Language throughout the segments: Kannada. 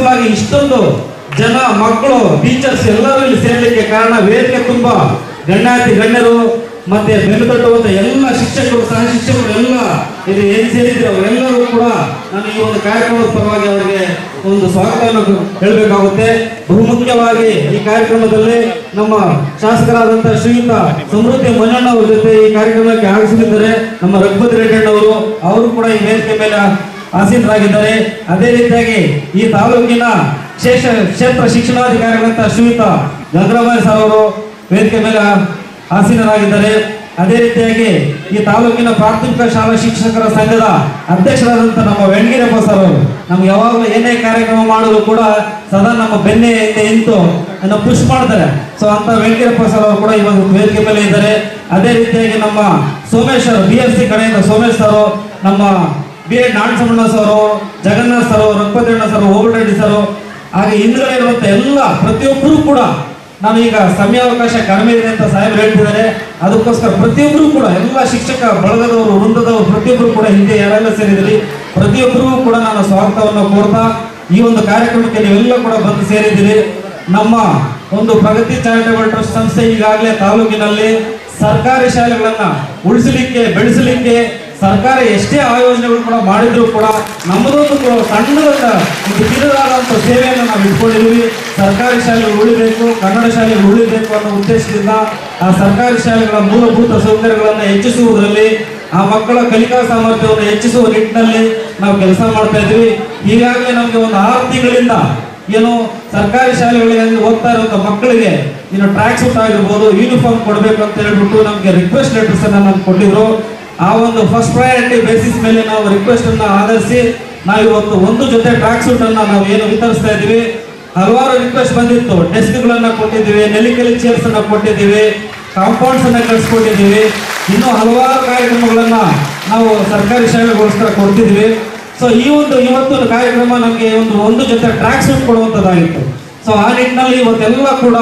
ಸಕ್ಸಸ್ಫುಲ್ ಇಷ್ಟೊಂದು ಜನ, ಮಕ್ಕಳು ಟೀಚರ್ಸ್ ಎಲ್ಲರೂ ಇಲ್ಲಿ ಸೇರಲಿಕ್ಕೆ ಕಾರಣ ವೇದಿಕೆ ತುಂಬಾ. ಗಣ್ಯಾತಿ, ಗಣ್ಯರು, ಮತ್ತೆ ತಟ್ಟುವಂತ ಎಲ್ಲ ಶಿಕ್ಷಕರು, ಸಹ ಶಿಕ್ಷಕರು ಎಲ್ಲ ಇಲ್ಲಿ ಏನ್ ಸೇರಿದ್ರು ಅವರೆಲ್ಲರೂ ಕೂಡ ನಾನು ಈ ಒಂದು ಕಾರ್ಯಕ್ರಮದ ಪರವಾಗಿ ಅವರಿಗೆ ಒಂದು ಸ್ವಾಗತವನ್ನು ಹೇಳಬೇಕಾಗುತ್ತೆ. ಬಹುಮುಖ್ಯವಾಗಿ ಈ ಕಾರ್ಯಕ್ರಮದಲ್ಲಿ ನಮ್ಮ ಶಾಸಕರಾದಂತಹ ಶ್ರೀಯುತ ಸಮೃದ್ಧಿ ಮನ್ನಣ್ಣ ಅವರ ಜೊತೆ ಈ ಕಾರ್ಯಕ್ರಮಕ್ಕೆ ಆಗಮಿಸಿದ್ದಾರೆ. ನಮ್ಮ ರಘುಪತಿ ರೆಡ್ಡಣ್ಣವರು ಅವರು ಕೂಡ ಈ ವೇದಿಕೆ ಮೇಲೆ ಆಸೀನರಾಗಿದ್ದಾರೆ. ಅದೇ ರೀತಿಯಾಗಿ ಈ ತಾಲೂಕಿನ ಶೇಷ ಕ್ಷೇತ್ರ ಶಿಕ್ಷಣಾಧಿಕಾರಿಗಳಂತ ಶ್ರೀಯುತ ಗಂಗರಾಮಯ್ಯ ಸರ್ ಅವರು ವೇದಿಕೆ ಮೇಲೆ ಆಸೀನರಾಗಿದ್ದಾರೆ. ಅದೇ ರೀತಿಯಾಗಿ ಈ ತಾಲೂಕಿನ ಪ್ರಾಥಮಿಕ ಶಾಲಾ ಶಿಕ್ಷಕರ ಸಂಘದ ಅಧ್ಯಕ್ಷರಾದಂಥ ನಮ್ಮ ವೆಣಗಿರಪ್ಪ ಸರ್ ಅವರು ನಮ್ಗೆ ಯಾವಾಗಲೂ ಏನೇ ಕಾರ್ಯಕ್ರಮ ಮಾಡಿದ್ರು ಕೂಡ ಸದಾ ನಮ್ಮ ಬೆನ್ನೆ ಹಿಂದೆ ನಿಂತು ಅನ್ನ ಪುಷ್ ಮಾಡ್ತಾರೆ. ಸೊ ಅಂತ ವೆಂಕಿರಪ್ಪ ಸರ್ ಅವರು ಕೂಡ ಇವಾಗ ವೇದಿಕೆ ಮೇಲೆ ಇದ್ದಾರೆ. ಅದೇ ರೀತಿಯಾಗಿ ನಮ್ಮ ಸೋಮೇಶ್ ಬಿ ಎಸ್ ಸಿ ಕಡೆಯಿಂದ ಸೋಮೇಶ್ ಸರ್ ನಮ್ಮ B A Narayana sir, Jagannath sir ರಘುಪತಿಯಣ್ಣ sir Obalareddy sir, ಹಾಗೆ ಹಿಂದ್ಗಡೆ ಎಲ್ಲ ಪ್ರತಿಯೊಬ್ಬರು ಕೂಡ ನಾನು ಈಗ ಸಮಯಾವಕಾಶ ಕಡಿಮೆ ಇದೆ ಅಂತ ಸಾಹೇಬರು ಹೇಳ್ತಿದ್ದಾರೆ. ಅದಕ್ಕೋಸ್ಕರ ಪ್ರತಿಯೊಬ್ಬರು ಕೂಡ, ಎಲ್ಲ ಶಿಕ್ಷಕ ಬಳಗದವರು, ವೃಂದದವರು, ಪ್ರತಿಯೊಬ್ಬರು ಕೂಡ ಹಿಂದೆ ಯಾರೆಲ್ಲ ಸೇರಿದ್ರಿ ಪ್ರತಿಯೊಬ್ಬರಿಗೂ ಕೂಡ ನಾನು ಸ್ವಾಗತವನ್ನು ಕೋರ್ತಾ ಈ ಒಂದು ಕಾರ್ಯಕ್ರಮಕ್ಕೆ ನೀವೆಲ್ಲ ಕೂಡ ಬಂದು ಸೇರಿದ್ದೀರಿ. ನಮ್ಮ ಒಂದು ಪ್ರಗತಿ ಚಾರಿಟಬಲ್ ಟ್ರಸ್ಟ್ ಸಂಸ್ಥೆ ಈಗಾಗಲೇ ತಾಲೂಕಿನಲ್ಲಿ ಸರ್ಕಾರಿ ಶಾಲೆಗಳನ್ನ ಉಳಿಸಲಿಕ್ಕೆ, ಬೆಳೆಸಲಿಕ್ಕೆ ಸರ್ಕಾರ ಎಷ್ಟೇ ಆಯೋಜನೆಗಳು ಕೂಡ ಮಾಡಿದ್ರು ಕೂಡ ನಮ್ಮದೊಂದು ಕೂಡ ಸಣ್ಣದಾದ ಒಂದು ಕಿರಿದಾದಂಥ ಸೇವೆಯನ್ನು ನಾವು ಇಟ್ಕೊಂಡಿದ್ದೀವಿ. ಸರ್ಕಾರಿ ಶಾಲೆಗಳು ಉಳಿಬೇಕು, ಕನ್ನಡ ಶಾಲೆಗಳು ಉಳಿಬೇಕು ಅನ್ನೋ ಉದ್ದೇಶದಿಂದ ಆ ಸರ್ಕಾರಿ ಶಾಲೆಗಳ ಮೂಲಭೂತ ಸೌಕರ್ಯಗಳನ್ನು ಹೆಚ್ಚಿಸುವುದರಲ್ಲಿ ಆ ಮಕ್ಕಳ ಕಲಿಕಾ ಸಾಮರ್ಥ್ಯವನ್ನು ಹೆಚ್ಚಿಸುವ ನಿಟ್ಟಿನಲ್ಲಿ ನಾವು ಕೆಲಸ ಮಾಡ್ತಾ ಇದ್ವಿ ಈಗಾಗಲೇ ನಮಗೆ ಒಂದು ಆರು ತಿಂಗಳಿಂದ ಏನು ಸರ್ಕಾರಿ ಶಾಲೆಗಳಲ್ಲಿ ಓದ್ತಾ ಇರುವಂತ ಮಕ್ಕಳಿಗೆ ಏನು ಟ್ರ್ಯಾಕ್ ಸೂಟ್ ಆಗಿರ್ಬೋದು ಯೂನಿಫಾರ್ಮ್ ಕೊಡಬೇಕು ಅಂತ ಹೇಳ್ಬಿಟ್ಟು ನಮಗೆ ರಿಕ್ವೆಸ್ಟ್ ಲೆಟರ್ಸ್ ಅನ್ನ ನಮ್ಗೆ ಕೊಟ್ಟಿದ್ರು. ಆ ಒಂದು ಫಸ್ಟ್ ಪ್ರಯಾರಿಟಿ ಬೇಸಿಸ್ ಮೇಲೆ ನಾವು ರಿಕ್ವೆಸ್ಟ್ ಅನ್ನ ಆಧರಿಸಿ, ನಾವು ಇವತ್ತು ಒಂದು ಜೊತೆ ಟ್ರ್ಯಾಕ್ ಸೂಟ್ ಅನ್ನ ನಾವು ಏನು ವಿತರಿಸ್ತಾ ಇದೀವಿ ಹಲವಾರು ರಿಕ್ವೆಸ್ಟ್ ಬಂದಿತ್ತು. ಡೆಸ್ಕ್ಗಳನ್ನ ಕೊಟ್ಟಿದ್ದೀವಿ ನೆಲಿಕಲಿ ಚೇರ್ಸ್ ಅನ್ನ ಕೊಟ್ಟಿದ್ದೀವಿ ಕಾಂಪೌಂಡ್ಸ್ ಅನ್ನ ಕಳಿಸ್ಕೊಟ್ಟಿದ್ದೀವಿ. ಇನ್ನೂ ಹಲವಾರು ಕಾರ್ಯಕ್ರಮಗಳನ್ನ ನಾವು ಸರ್ಕಾರಿ ಶಾಲೆಗೋಸ್ಕರ ಕೊಡ್ತಿದ್ವಿ ಸೊ ಈ ಒಂದು ಇವತ್ತು ಕಾರ್ಯಕ್ರಮ ನಮಗೆ ಒಂದು ಒಂದು ಜೊತೆ ಟ್ರ್ಯಾಕ್ ಸೂಟ್ ಕೊಡುವಂಥದ್ದಾಗಿತ್ತು ಸೊ ಆ ನಿಟ್ಟಿನಲ್ಲಿ ಇವತ್ತೆಲ್ಲ ಕೂಡ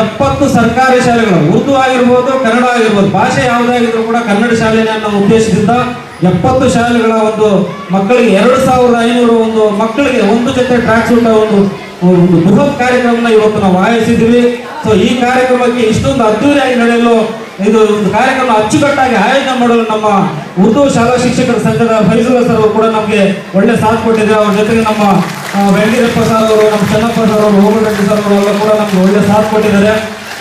ಎಪ್ಪತ್ತು ಸರ್ಕಾರಿ ಶಾಲೆಗಳು, ಉರ್ದು ಆಗಿರ್ಬೋದು, ಕನ್ನಡ ಆಗಿರ್ಬೋದು, ಭಾಷೆ ಯಾವುದಾಗಿದ್ರು ಕೂಡ ಕನ್ನಡ ಶಾಲೆನೇ ಅನ್ನೋ ಉದ್ದೇಶದಿಂದ ಎಪ್ಪತ್ತು ಶಾಲೆಗಳ ಒಂದು ಮಕ್ಕಳಿಗೆ ಎರಡು ಸಾವಿರದ ಐನೂರು ಒಂದು ಮಕ್ಕಳಿಗೆ ಒಂದು ಜೊತೆ ಟ್ರ್ಯಾಕ್ ಸೂಟ್ ಒಂದು ಒಂದು ಬೃಹತ್ ಕಾರ್ಯಕ್ರಮನ ಇವತ್ತು ನಾವು ಆಯೋಜಿಸಿದ್ವಿ ಸೊ ಈ ಕಾರ್ಯಕ್ರಮಕ್ಕೆ ಇಷ್ಟೊಂದು ಅದ್ದೂರಿಯಾಗಿ ನಡೆಯಲು ಇದು ಒಂದು ಕಾರ್ಯಕ್ರಮ ಅಚ್ಚುಕಟ್ಟಾಗಿ ಆಯೋಜನೆ ಮಾಡಲು ನಮ್ಮ ಉರ್ದು ಶಾಲಾ ಶಿಕ್ಷಕರ ಸಂಘದ ಫೈಜುಲ್ಲಾ ಸರ್ ಕೂಡ ನಮಗೆ ಒಳ್ಳೆ ಸಾಥ್ ಕೊಟ್ಟಿದ್ದಾರೆ. ಅವ್ರ ಜೊತೆಗೆ ನಮ್ಮ ವೆಂಕಟಪ್ಪ ಸರ್ ಅವರು, ನಮ್ಮ ಚೆನ್ನಪ್ಪ ಸರ್ ಅವರು ಹೋಗಬೇಕು ಸರ್ ಅವರು ಎಲ್ಲ ಕೂಡ ನಮ್ಗೆ ಒಳ್ಳೆ ಸಾಥ್ ಕೊಟ್ಟಿದ್ದಾರೆ.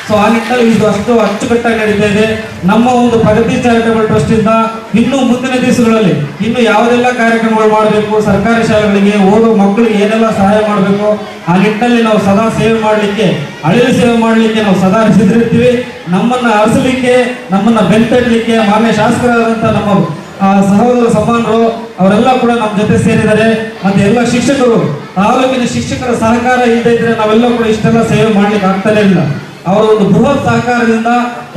ಸೊ ಆ ನಿಟ್ಟಿನಲ್ಲಿ ಇದು ಅಷ್ಟು ಅಚ್ಚುಕಟ್ಟಾಗಿ ನಡೀತಾ ಇದೆ. ನಮ್ಮ ಒಂದು ಪ್ರಗತಿ ಚಾರಿಟಬಲ್ ಟ್ರಸ್ಟ್ ಇಂದ ಇನ್ನು ಮುಂದಿನ ದಿವಸಗಳಲ್ಲಿ ಇನ್ನು ಯಾವುದೆಲ್ಲ ಕಾರ್ಯಕ್ರಮಗಳು ಮಾಡಬೇಕು, ಸರ್ಕಾರಿ ಶಾಲೆಗಳಿಗೆ ಓದೋ ಮಕ್ಕಳಿಗೆ ಏನೆಲ್ಲ ಸಹಾಯ ಮಾಡಬೇಕು, ಆ ನಿಟ್ಟಿನಲ್ಲಿ ನಾವು ಸದಾ ಸೇವೆ ಮಾಡಲಿಕ್ಕೆ, ಅಳಿಲು ಸೇವೆ ಮಾಡಲಿಕ್ಕೆ ನಾವು ಸದಾ ಸಿದ್ಧರಿರ್ತೀವಿ. ನಮ್ಮನ್ನ ಅರಸಲಿಕ್ಕೆ, ನಮ್ಮನ್ನ ಬೆಂತಡ್ಲಿಕ್ಕೆ, ಮಾನ್ಯ ಶಾಸಕರಾದಂಥ ನಮ್ಮ ಸಹೋದರ ಸಮಾನರು ಅವರೆಲ್ಲ ಕೂಡ ನಮ್ಮ ಜೊತೆ ಸೇರಿದ್ದಾರೆ. ಮತ್ತೆ ಎಲ್ಲ ಶಿಕ್ಷಕರು, ತಾಲೂಕಿನ ಶಿಕ್ಷಕರ ಸಹಕಾರ ಇಲ್ಲದೆ ಇದ್ರೆ ನಾವೆಲ್ಲ ಕೂಡ ಇಷ್ಟೆಲ್ಲ ಸೇವೆ ಮಾಡ್ಲಿಕ್ಕೆ ಆಗ್ತಾನೆ ಇಲ್ಲ. ಅವರ ಒಂದು ಬೃಹತ್ ಸಹಕಾರದಿಂದ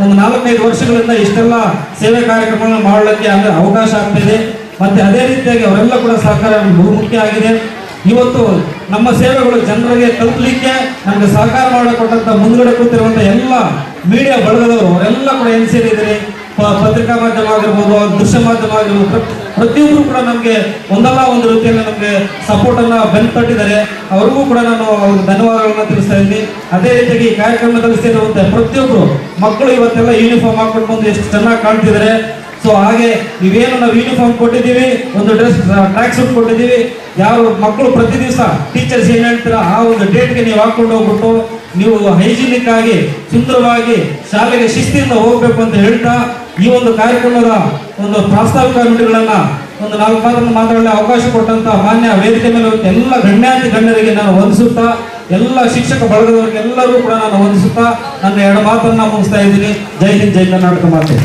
ಒಂದು ನಾಲ್ಕೈದು ವರ್ಷಗಳಿಂದ ಇಷ್ಟೆಲ್ಲ ಸೇವೆ ಕಾರ್ಯಕ್ರಮಗಳನ್ನು ಮಾಡಲಿಕ್ಕೆ ಅವಕಾಶ ಆಗ್ತಿದೆ ಮತ್ತೆ ಅದೇ ರೀತಿಯಾಗಿ ಅವರೆಲ್ಲ ಕೂಡ ಸಹಕಾರ ಬಹುಮುಖ್ಯ ಆಗಿದೆ. ಇವತ್ತು ನಮ್ಮ ಸೇವೆಗಳು ಜನರಿಗೆ ತಲುಪಲಿಕ್ಕೆ ನಮಗೆ ಸಹಕಾರ ಮಾಡಿಕೊಟ್ಟಂತ ಮುಂದ್ಗಡೆ ಎಲ್ಲ ಮೀಡಿಯಾ ಬಳಗದವರು, ಅವರೆಲ್ಲ ಕೂಡ ಏನ್ ಸೇರಿದ್ದಾರೆ ಪ- ಪತ್ರಿಕಾ ಮಾಧ್ಯಮ ಆಗಿರ್ಬೋದು ದೃಶ್ಯ ಮಾಧ್ಯಮ ಆಗಿರ್ಬೋದು, ಪ್ರ- ಪ್ರತಿಯೊಬ್ಬರು ಕೂಡ ನಮಗೆ ಒಂದಲ್ಲ ಒಂದು ರೀತಿಯಲ್ಲಿ ನಮಗೆ ಸಪೋರ್ಟ್ ಅನ್ನ ಬೆನ್ ತಟ್ಟಿದ್ದಾರೆ ಅವ್ರಿಗೂ ಕೂಡ ನಾನು ಅವ್ರಿಗೆ ಧನ್ಯವಾದಗಳನ್ನ ತಿಳಿಸ್ತಾ ಇದ್ದೀನಿ. ಅದೇ ರೀತಿಯಾಗಿ ಈ ಕಾರ್ಯಕ್ರಮದಲ್ಲಿ ಸೇರಿರುವಂತೆ ಪ್ರತಿಯೊಬ್ಬರು ಮಕ್ಕಳು ಇವತ್ತೆಲ್ಲ ಯೂನಿಫಾರ್ಮ್ ಹಾಕೊಂಡು ಬಂದು ಎಷ್ಟು ಚೆನ್ನಾಗಿ ಕಾಣ್ತಿದ್ದಾರೆ. ಸೊ ಹಾಗೆ ನೀವೇನು ನಾವು ಯೂನಿಫಾರ್ಮ್ ಕೊಟ್ಟಿದ್ದೀವಿ, ಒಂದು ಡ್ರೆಸ್ ಟ್ರ್ಯಾಕ್ ಸೂಟ್ ಕೊಟ್ಟಿದ್ದೀವಿ. ಯಾವ ಮಕ್ಕಳು ಪ್ರತಿ ದಿವಸ ಟೀಚರ್ಸ್ ಏನು ಹೇಳ್ತೀರಾ, ಆ ಒಂದು ಡೇಟ್ಗೆ ನೀವು ಹಾಕೊಂಡು ಹೋಗ್ಬಿಟ್ಟು ನೀವು ಹೈಜಿನಿಕ್ ಆಗಿ ಸುಂದರವಾಗಿ ಶಾಲೆಗೆ ಶಿಸ್ತಿಯಿಂದ ಹೋಗಬೇಕು ಅಂತ ಹೇಳ್ತಾ ಈ ಒಂದು ಕಾರ್ಯಕ್ರಮದ ಒಂದು ಪ್ರಾಸ್ತಾವಿಕ ನುಡಿಗಳನ್ನ ಒಂದು ನಾಲ್ಕು ಮಾತನ್ನು ಮಾತಾಡಲು ಅವಕಾಶ ಕೊಟ್ಟಂತ ಮಾನ್ಯ ವೇದಿಕೆ ಮೇಲೆ ಎಲ್ಲ ಗಣ್ಯಾತಿ ಗಣ್ಯರಿಗೆ ನಾನು ವಂದಿಸುತ್ತಾ, ಎಲ್ಲ ಶಿಕ್ಷಕ ಬಳಗದವರಿಗೆ ಎಲ್ಲರೂ ಕೂಡ ನಾನು ವಂದಿಸುತ್ತಾ ನನ್ನ ಎರಡು ಮಾತನ್ನ ಮುಗಿಸ್ತಾ ಇದ್ದೀನಿ. ಜೈ ಹಿಂದ್, ಜೈ ಕರ್ನಾಟಕ ಮಾತೆ.